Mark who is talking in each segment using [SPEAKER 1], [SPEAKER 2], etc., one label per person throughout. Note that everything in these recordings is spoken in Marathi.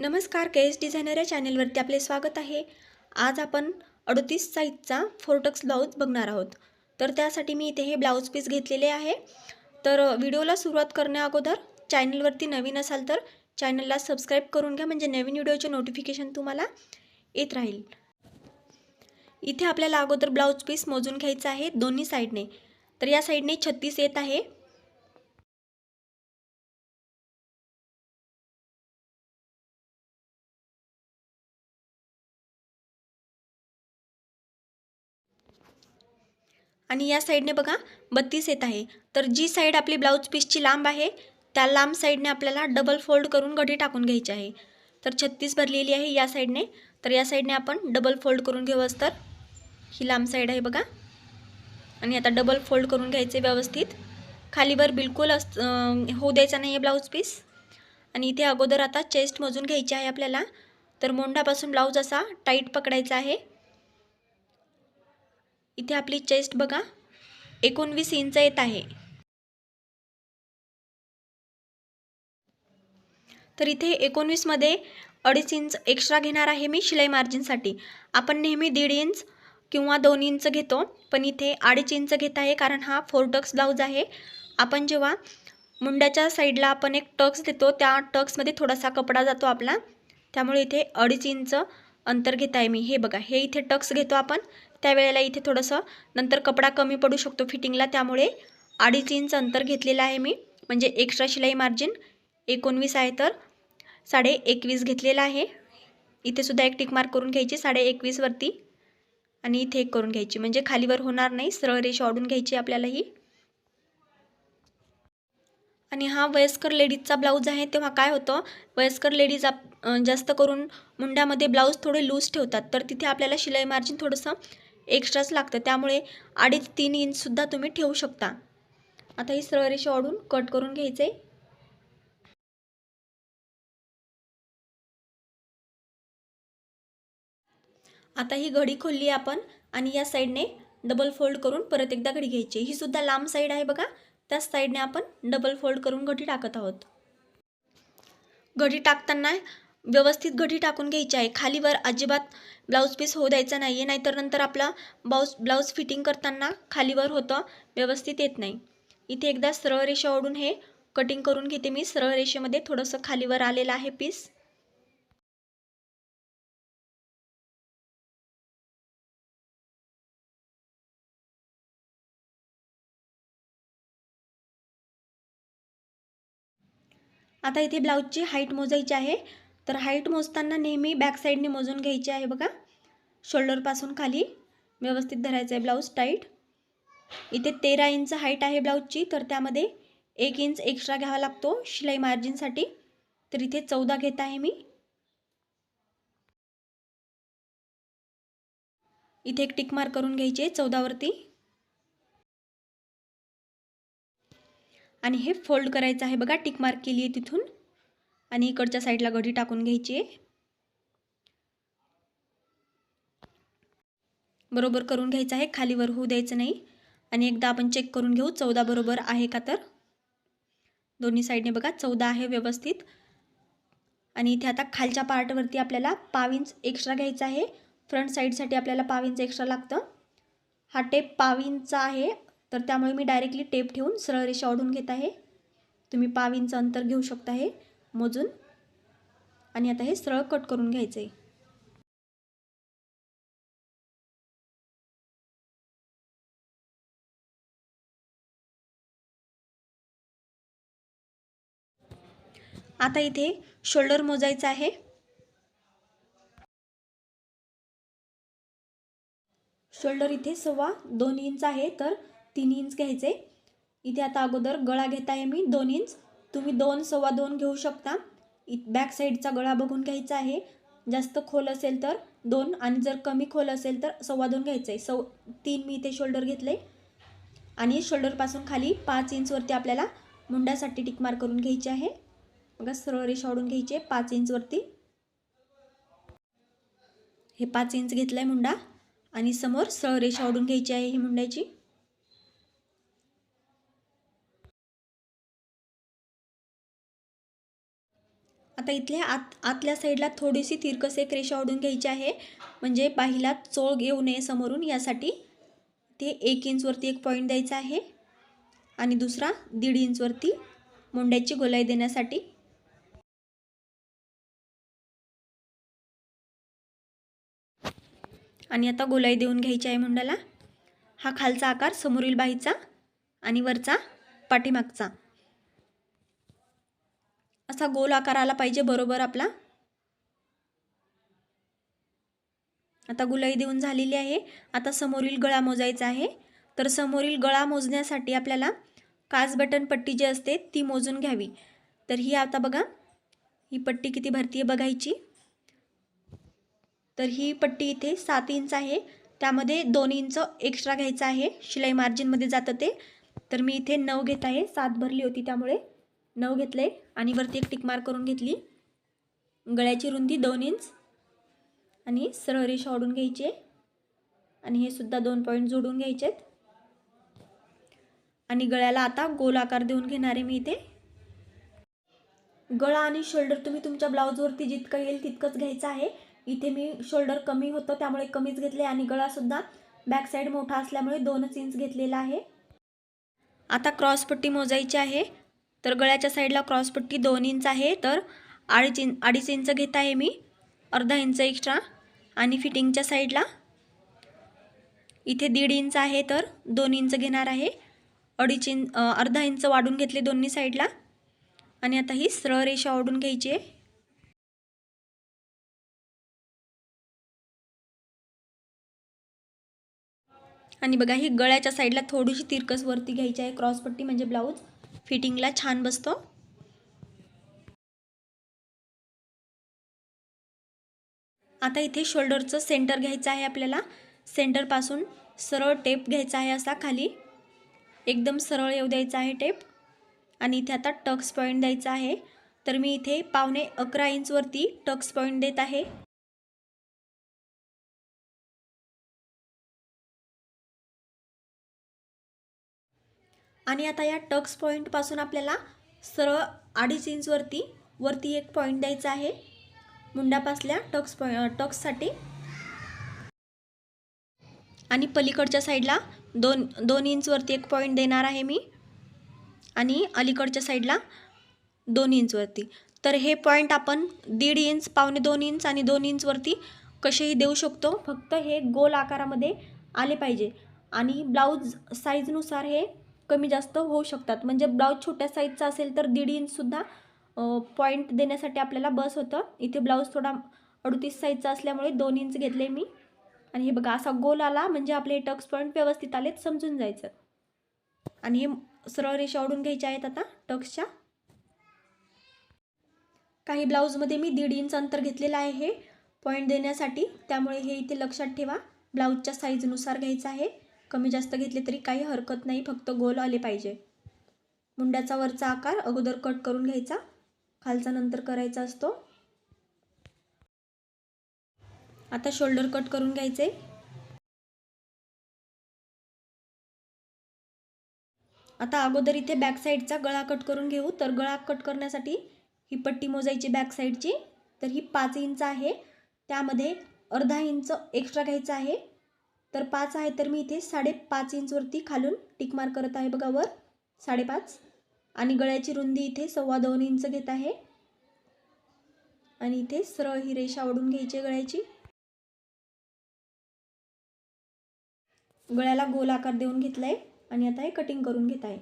[SPEAKER 1] नमस्कार के एस डिझायनर या चॅनेलवरती आपले स्वागत आहे. आज आपण अडतीस साईजचा फोर्टक्स ब्लाऊज बघणार आहोत. तर त्यासाठी मी इथे हे ब्लाऊज पीस घेतलेले आहे. तर व्हिडिओला सुरुवात करण्या अगोदर चॅनलवरती नवीन असाल तर चॅनलला सबस्क्राईब करून घ्या म्हणजे नवीन व्हिडिओचे नोटिफिकेशन तुम्हाला येत राहील. इथे आपल्याला अगोदर ब्लाऊज पीस मोजून घ्यायचं आहे दोन्ही साईडने. तर या साईडने छत्तीस येत आहे. आणि या साईडने बघा बत्तीस येत आहे. तर जी साईड आपली ब्लाऊज पीसची लांब आहे त्या लांब साईडने आपल्याला डबल फोल्ड करून घडी टाकून घ्यायची आहे. तर छत्तीस भरलेली आहे या साईडने. तर या साईडने आपण डबल फोल्ड करून घेऊ तर ही लांब साईड आहे बघा. आणि आता डबल फोल्ड करून घ्यायचे व्यवस्थित. खालीवर बिलकुल अस होऊ द्यायचा नाही आहे ब्लाऊज पीस. आणि इथे अगोदर आता चेस्ट मोजून घ्यायची आहे आपल्याला. तर मोंडापासून ब्लाऊज असा टाईट पकडायचा आहे. इथे आपली चेस्ट बघा. एकोणवीस इंच येत आहे. तर इथे एकोणवीसमध्ये अडीच इंच एक्स्ट्रा घेणार आहे मी शिलाई मार्जिनसाठी आपण नेहमी दीड इंच किंवा दोन इंच घेतो पण इथे अडीच इंच घेत आहे कारण हा फोर टक्स ब्लाऊज आहे. आपण जेव्हा मुंड्याच्या साईडला आपण एक टक्स देतो त्या टक्समध्ये थोडासा कपडा जातो आपला. त्यामुळे इथे अडीच इंच अंतर घेत आहे मी. हे बघा हे इथे टक्स घेतो आपण. त्यावेळेला इथे थोडंसं नंतर कपडा कमी पडू शकतो फिटिंगला त्यामुळे अडीच इंच अंतर घेतलेलं आहे मी. म्हणजे एक्स्ट्रा शिलाई मार्जिन एकोणवीस आहे तर साडे एकवीस घेतलेला आहे. इथे सुद्धा एक टिक मार्क करून घ्यायची साडे एकवीसवरती आणि इथे एक करून घ्यायची. म्हणजे खालीवर होणार नाही सरळ रेषा ओढून घ्यायची आपल्याला ही आणि हा वयस्कर लेडीजचा ब्लाऊज आहे तेव्हा काय होतं वयस्कर लेडीज आप जास्त करून मुंड्यामध्ये ब्लाऊज थोडे लूज ठेवतात तर तिथे आपल्याला शिलाई मार्जिन थोडंसं एक्स्ट्राच लागतं. त्यामुळे अडीच तीन इंचसुद्धा तुम्ही ठेवू शकता. आता ही सरळ रेषा ओढून कट करून घ्यायचं. आहे आता ही घडी खोलली आपण आणि या साईडने डबल फोल्ड करून परत एकदा घडी घ्यायची. ही सुद्धा लांब साईड आहे बघा. त्याच साईडने आपण डबल फोल्ड करून घडी टाकत आहोत. घडी टाकताना व्यवस्थित घडी टाकून घ्यायची आहे. खालीवर अजिबात ब्लाऊज पीस होऊ द्यायचा नाही आहे नाहीतर नंतर आपला ब्लाऊज ब्लाऊज फिटिंग करताना खालीवर होतं व्यवस्थित येत नाही. इथे एकदा सरळ रेषा ओढून हे कटिंग करून घेते मी. सरळ रेषेमध्ये थोडंसं खालीवर आलेलं आहे पीस आता इथे ब्लाऊजची हाईट मोजायची आहे. तर हाईट मोजताना नेहमी बॅक साईडने मोजून घ्यायची आहे बघा. शोल्डरपासून खाली. व्यवस्थित धरायचं आहे ब्लाऊज टाईट. इथे तेरा इंच हाईट आहे ब्लाऊजची तर त्यामध्ये एक इंच एक्स्ट्रा घ्यावा लागतो शिलाई मार्जिनसाठी तर इथे चौदा घेत आहे मी. इथे एक टिक करून घ्यायची आहे चौदावरती. आणि हे फोल्ड करायचं आहे बघा टिक मार्क केली आहे तिथून. आणि इकडच्या साईडला घडी टाकून घ्यायची आहे. बरोबर करून घ्यायचं आहे खालीवर होऊ द्यायचं नाही. आणि एकदा आपण चेक करून घेऊ चौदा बरोबर आहे का तर? दोन्ही साईडने बघा चौदा आहे व्यवस्थित. आणि इथे आता खालच्या पार्टवरती आपल्याला पाव इंच एक्स्ट्रा घ्यायचा आहे. फ्रंट साईडसाठी आपल्याला पाव इंच एक्स्ट्रा लागतं. हा टेप पाव इंचचा आहे. तर त्यामुळे मी डायरेक्टली टेप ठेवून सरळ रेषा ओढून घेत आहे. तुम्ही पाव इंच अंतर घेऊ शकता हे. मोजून. आणि आता हे सरळ कट करून घ्यायचं आहे आता इथे शोल्डर मोजायचं आहे. शोल्डर इथे सव्वा दोन इंच आहे तर तीन इंच घ्यायचे इथे आता अगोदर गळा घेत आहे मी दोन इंच. तुम्ही दोन सव्वा दोन घेऊ शकता. इत बॅक साईडचा गळा बघून घ्यायचा आहे. जास्त खोल असेल तर दोन आणि जर कमी खोल असेल तर सव्वा दोन घ्यायचं आहे सव तीन मी इथे शोल्डर घेतलं आहे आणि शोल्डरपासून खाली पाच इंचवरती आपल्याला मुंड्यासाठी टिकमार करून घ्यायची आहे. बघा सरळ रेषा ओढून घ्यायची आहे. पाच इंचवरती हे पाच इंच घेतलं आहे मुंडा. आणि समोर सरळ रेषा ओढून घ्यायची आहे ही मुंड्याची. आता इथल्या आत आतल्या साईडला थोडीशी तिरकस एक रेषा ओढून घ्यायची आहे. म्हणजे बाहीला चोळ येऊ नये समोरून. यासाठी ते एक इंचवरती एक पॉईंट द्यायचा आहे. आणि दुसरा दीड इंचवरती मुंड्याची गोलाई देण्यासाठी. आणि आता गोलाई देऊन घ्यायची आहे मुंडाला. हा खालचा आकार समोरील बाहीचा आणि वरचा पाठीमागचा. असा गोल आकार आला पाहिजे बरोबर आपला. आता गुलाई देऊन झालेली आहे. आता समोरील गळा मोजायचा आहे. तर समोरील गळा मोजण्यासाठी आपल्याला काच बटन पट्टी जी असते ती मोजून घ्यावी. तर ही आता बघा ही पट्टी किती भरती आहे बघायची. तर ही पट्टी इथे सात इंच आहे. त्यामध्ये दोन इंच एक्स्ट्रा घ्यायचं आहे. शिलाई मार्जिनमध्ये जातं ते. तर मी इथे नऊ घेत आहे. सात भरली होती त्यामुळे. नऊ घेतले आणि वरती एक टिक मार्क करून घेतली. गळ्याची रुंदी दोन इंच आणि सरळ रेषा ओढून घ्यायची आहे. आणि हे सुद्धा दोन पॉईंट जोडून घ्यायचे आहेत. आणि गळ्याला आता गोल आकार देऊन घेणार आहे मी इथे. गळा आणि शोल्डर तुम्ही तुमच्या ब्लाऊजवरती जितकं येईल तितकंच घ्यायचं आहे. इथे मी शोल्डर कमी होतं त्यामुळे कमीच घेतले आणि गळासुद्धा बॅक साईड मोठा असल्यामुळे दोनच इंच घेतलेला आहे. आता क्रॉसपट्टी मोजायची आहे. तर गळ्याच्या साईडला क्रॉसपट्टी दोन इंच आहे तर अडीच इंच अडीच इंच घेत आहे मी. अर्धा इंच एक्स्ट्रा. आणि फिटिंगच्या साईडला इथे दीड इंच आहे तर दोन इंच घेणार आहे. अडीच इंच अर्धा इंच वाढून घेतले दोन्ही साईडला. आणि आता ही सरळ रेषा ओढून घ्यायची आहे. आणि बघा ही गळ्याच्या साईडला थोडीशी तिरकस वरती घ्यायची आहे क्रॉसपट्टी म्हणजे ब्लाऊज. फिटिंगला छान बसतो. आता इथे शोल्डरचं सेंटर घ्यायचं आहे आपल्याला. सेंटरपासून सरळ टेप घ्यायचा आहे असा खाली. एकदम सरळ येऊ द्यायचा आहे टेप. आणि इथे आता टक्स पॉईंट द्यायचा आहे. तर मी इथे पावणे अकरा इंचवरती टक्स पॉईंट देत आहे. आणि आता या टक्स पॉईंटपासून आपल्याला सरळ अडीच इंचवरती वरती एक पॉईंट द्यायचा आहे. मुंडापासल्या टक्स पॉइ टक्ससाठी. आणि पलीकडच्या साईडला दोन दोन इंचवरती एक पॉईंट देणार आहे मी. आणि अलीकडच्या साईडला दोन इंचवरती तर हे पॉईंट आपण दीड इंच पावणे दोन इंच आणि दोन इंचवरती कसेही देऊ शकतो. फक्त हे गोल आकारामध्ये आले पाहिजे. आणि ब्लाऊज साईजनुसार हे कमी जास्त होऊ शकतात. म्हणजे ब्लाऊज छोट्या साईजचा असेल तर दीड इंचसुद्धा पॉईंट देण्यासाठी आपल्याला बस होतं. इथे ब्लाऊज थोडा अडतीस साईजचा असल्यामुळे दोन इंच घेतले मी. आणि हे बघा असा गोल आला म्हणजे आपले टक्स पॉईंट व्यवस्थित आलेत समजून जायचं. आणि हे सरळ रेषा ओढून घ्यायच्या आहेत आता टक्सच्या काही ब्लाऊजमध्ये मी दीड इंच अंतर घेतलेलं आहे हे पॉईंट देण्यासाठी. त्यामुळे हे इथे लक्षात ठेवा. ब्लाऊजच्या साईजनुसार घ्यायचं आहे. कमी जास्त घेतले तरी काही हरकत नाही फक्त गोल आले पाहिजे. मुंड्याचा वरचा आकार अगोदर कट करून घ्यायचा. खालचा नंतर करायचा असतो. आता शोल्डर कट करून घ्यायचे. आता अगोदर इथे बॅक साईडचा गळा कट करून घेऊ. तर गळा कट करण्यासाठी ही पट्टी मोजायची बॅक साईडची. तर ही पाच इंच आहे. त्यामध्ये अर्धा इंच एक्स्ट्रा घ्यायचा आहे. तर पाच आहे तर मी इथे साडेपाच इंचवरती खालून टिकमार करत आहे बघा वर. साडेपाच. आणि गळ्याची रुंदी इथे सव्वा दोन इंच घेत आहे. आणि इथे सरळ ही रेषा ओढून घ्यायची गळ्याची. गळ्याला गोल आकार देऊन घेतलाय आणि आता हे कटिंग करून घेत आहे.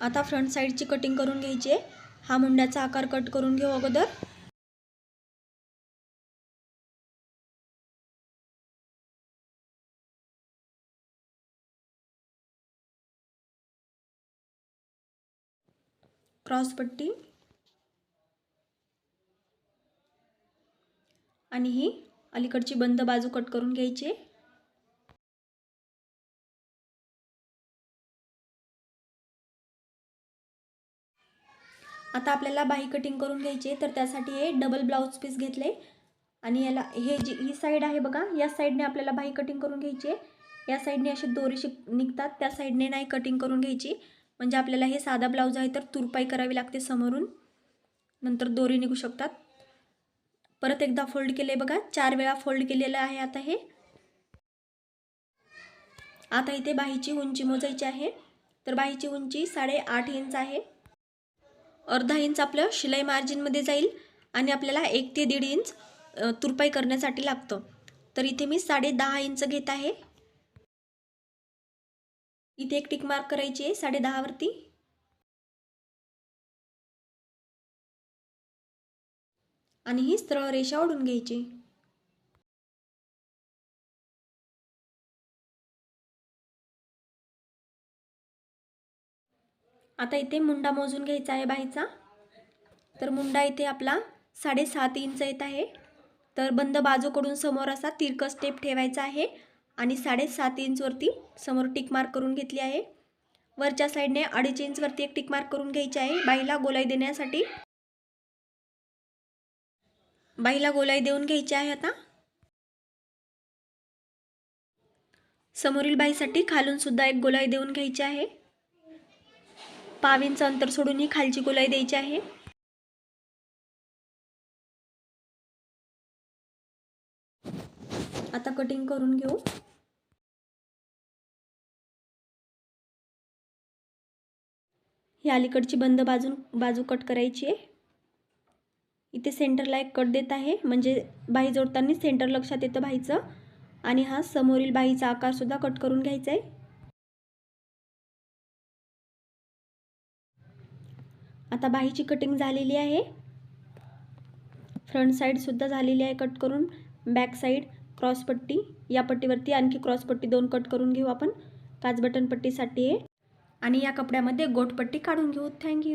[SPEAKER 1] आता फ्रंट साईडची कटिंग करून घ्यायची आहे. हा मुंड्याचा आकार कट करून घेऊ अगोदर. क्रॉस पट्टी आणि ही अलीकडची बंद बाजू कट करून घ्यायची. आता आपल्याला बाही कटिंग करून घ्यायची तर त्यासाठी हे डबल ब्लाऊज पीस घेतले. आणि याला हे जी ही साईड आहे बघा या साईडने आपल्याला बाही कटिंग करून घ्यायची आहे. या साईडने असे दोरीशी निघतात त्या साईडने नाही कटिंग करून घ्यायची. म्हणजे आपल्याला हे साधा ब्लाऊज आहे तर तुरपाई करावी लागते समोरून. नंतर दोरी निघू शकतात. परत एकदा फोल्ड केले बघा. चार वेळा फोल्ड केलेलं आहे आता हे. आता इथे बाहीची उंची मोजायची आहे. तर बाहीची उंची साडेआठ इंच आहे. अर्धा इंच आपलं शिलाई मार्जिनमध्ये जाईल आणि आपल्याला एक ते दीड इंच तुरपाई करण्यासाठी लागतं. तर इथे मी साडे दहा इंच घेत आहे. इथे एक टिक मार्क करायची आहे साडे दहावरती आणि ही सरळ रेषा ओढून घ्यायची. आता इथे मुंडा मोजून घ्यायचा आहे बाईचा. तर मुंडा इथे आपला साडेसात इंच येत आहे. तर बंद बाजूकडून समोर असा तिरकस स्टेप ठेवायचा आहे. आणि साडेसात इंचवरती समोर टिक मार्क करून घेतली आहे. वरच्या साईडने अडीच इंचवरती एक टिक मार्क करून घ्यायची आहे. बाईला गोलाई देण्यासाठी. बाईला गोलाई देऊन घ्यायची आहे आता. समोरील बाईसाठी खालून सुद्धा एक गोलाई देऊन घ्यायची आहे. पाव इंच अंतर सोडून ही खालची गोलाई द्यायची आहे. आता कटिंग करून घेऊ. ही अलीकडची बंद बाजू बाजू कट करायची आहे. इथे सेंटरला एक कट देत आहे. म्हणजे बाही जोडताना सेंटर लक्षात येतं बाईचं आणि हा समोरील बाईचा आकारसुद्धा कट करून घ्यायचा आहे. आता बाहीची कटिंग झालेली आहे. फ्रंट साईडसुद्धा झालेली आहे कट करून. बॅक साईड क्रॉस पट्टी. या पट्टीवरती आणखी क्रॉस पट्टी दोन कट करून घेऊ आपण. काच बटन पट्टीसाठी आहे. आणि या कपड्यामध्ये गोटपट्टी काढून घेऊ. थँक्यू